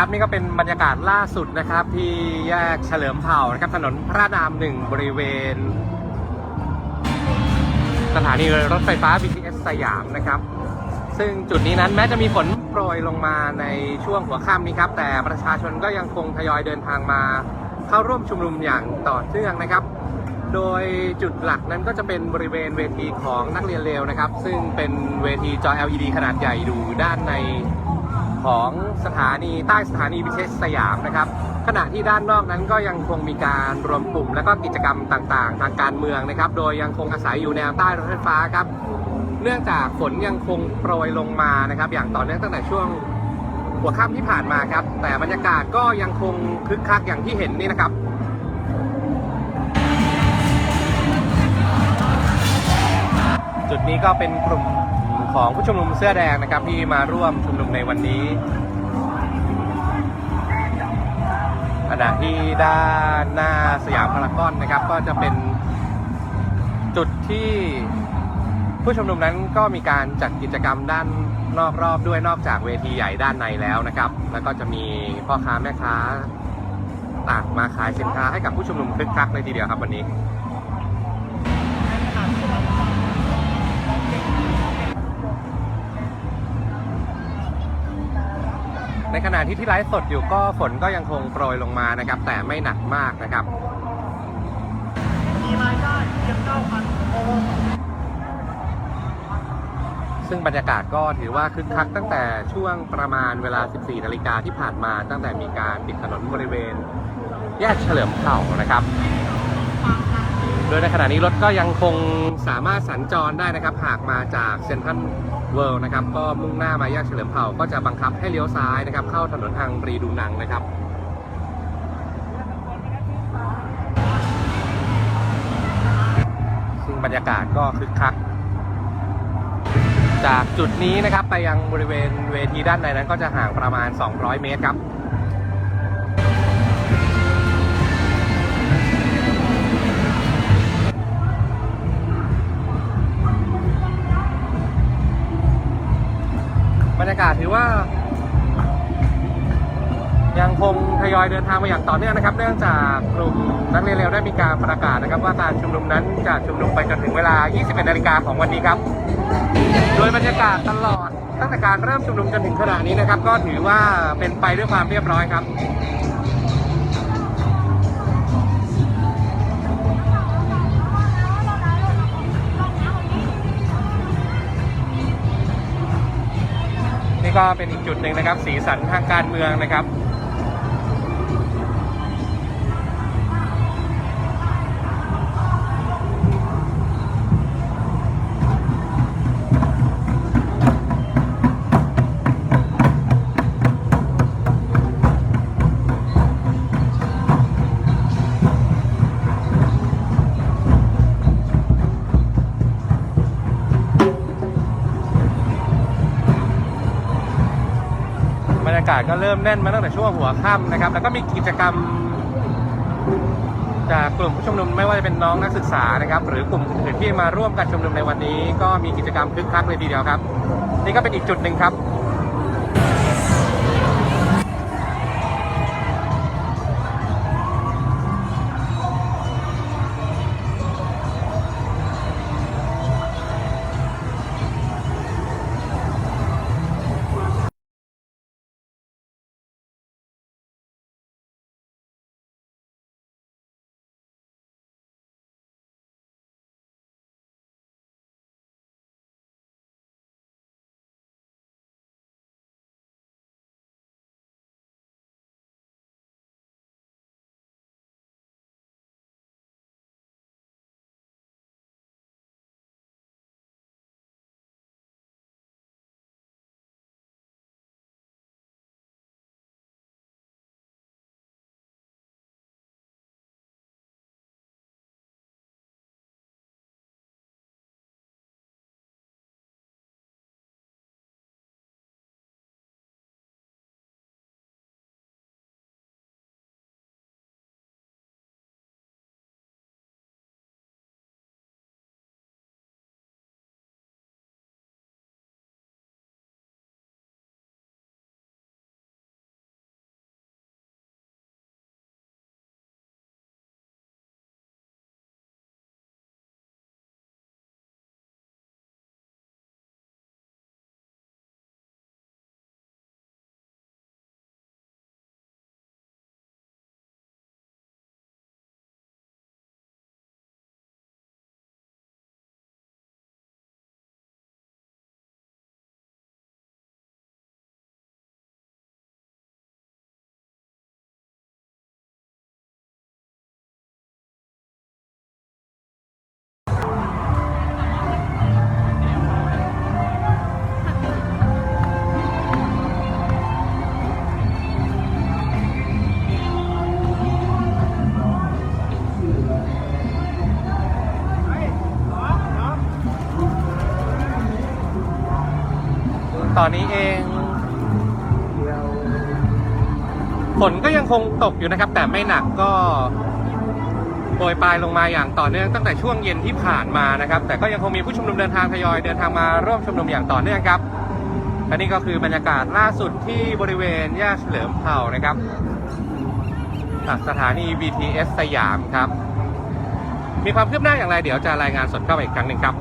ครับนี่ก็เป็นบรรยากาศล่าสุดนะครับ ที่แยกเฉลิมเผ่านะครับ ถนนพระรามหนึ่งบริเวณ สถานีรถไฟฟ้า BTS สยามนะครับ ซึ่งจุดนี้นั้นแม้จะมีฝนโปรยลงมาในช่วงหัวค่ำนี้ครับ แต่ประชาชนก็ยังคงทยอยเดินทางมา เข้าร่วมชุมนุมอย่างต่อเนื่องนะครับ โดยจุดหลักนั้นก็จะเป็นบริเวณเวทีของนักเรียนเลวนะครับ ซึ่งเป็นเวทีจอ LED ขนาดใหญ่อยู่ด้านใน ของสถานีใต้สถานีวิเทศสยามนะครับ ขณะที่ด้านนอกนั้นก็ยังคงมีการรวมกลุ่ม และก็กิจกรรมต่างๆ ทางการเมืองนะครับ โดยยังคงอาศัยอยู่แนวใต้รถไฟฟ้าครับ เนื่องจากฝนยังคงโปรยลงมานะครับ อย่างต่อเนื่องตั้งแต่ช่วงหัวค่ำที่ผ่านมาครับ แต่บรรยากาศก็ยังคงคึกคักอย่างที่เห็นนี่นะครับจุดนี้ก็เป็นกลุ่มของผู้ชุมนุมเสื้อแดงนะครับที่มาร่วมชุม ในวันนี้ขณะที่ด้านหน้าสยามพารากอนนะครับ ก็จะเป็นจุดที่ผู้ชุมนุมนั้นก็มีการจัดกิจกรรมด้านนอกรอบด้วยนอกจากเวทีใหญ่ด้านในแล้วนะครับ แล้วก็จะมีพ่อค้าแม่ค้าต่างมาขายสินค้าให้กับผู้ชุมนุมคึกคักเลยทีเดียวครับวันนี้ ในขณะที่ที่ไลฟ์สดอยู่ก็ฝนก็ยังคงโปรยลงมานะครับ แต่ไม่หนักมากนะครับ มีรายได้เพียง9,000โอ้ซึ่งบรรยากาศก็ถือว่าคึกคักตั้งแต่ช่วงประมาณเวลา 14 นาฬิกาที่ผ่านมาตั้งแต่มีการปิดถนนบริเวณ แยกเฉลิมเผ่านะครับ โดยในขณะนี้รถก็ยังคงสามารถสัญจรได้นะครับ หากมาจากเซ็นทรัล เวิลด์นะครับก็มุ่งหน้ามาแยกเฉลิมเผ่าก็จะบังคับให้เลี้ยวซ้ายนะครับ เข้าถนนทางรีดูนังนะครับซึ่งบรรยากาศก็คึกคัก จากจุดนี้นะครับไปยังบริเวณเวทีด้านในนั้นก็จะห่างประมาณ 200 เมตรครับ บรรยากาศถือว่า ยังคงทยอยเดินทางมาอย่างต่อเนื่องนะครับ เนื่องจากกลุ่มนักเรียนเร็วได้มีการประกาศนะครับ ว่าการชุมนุมนั้นจะชุมนุมไปจนถึงเวลา 21 นาฬิกาของวันนี้ครับ โดยบรรยากาศตลอดตั้งแต่การเริ่มชุมนุมจนถึงขณะนี้นะครับ ก็ถือว่าเป็นไปด้วยความเรียบร้อยครับ นี่ก็เป็นอีกจุดหนึ่งนะครับ สีสันทางการเมืองนะครับากาศก็เริ่มแน่นมาตั้งแต่ช่วงหัวค่ำนะครับ แล้วก็มีกิจกรรม จากกลุ่มผู้ชุมนุมไม่ว่าจะเป็นน้องนักศึกษานะครับ หรือกลุ่มอื่นๆที่มาร่วมกันชุมนุมในวันนี้ ก็มีกิจกรรมคึกคักเลยทีเดียวครับ นี่ก็เป็นอีกจุดหนึ่งครับ ตอนนี้เอง ฝนก็ยังคงตกอยู่นะครับ แต่ไม่หนักก็โปรยปลายลงมาอย่างต่อเนื่องตั้งแต่ช่วงเย็นที่ผ่านมานะครับ แต่ก็ยังคงมีผู้ชุมนุมเดินทางทยอยเดินทางมาร่วมชุมนุมอย่างต่อเนื่องครับและนี่ก็คือบรรยากาศล่าสุดที่บริเวณแยกเฉลิมเผ่านะครับจากสถานี BTS สยามครับ มีความคืบหน้าอย่างไรเดี๋ยวจะรายงานสดเข้ามาอีกครั้งหนึ่งครับ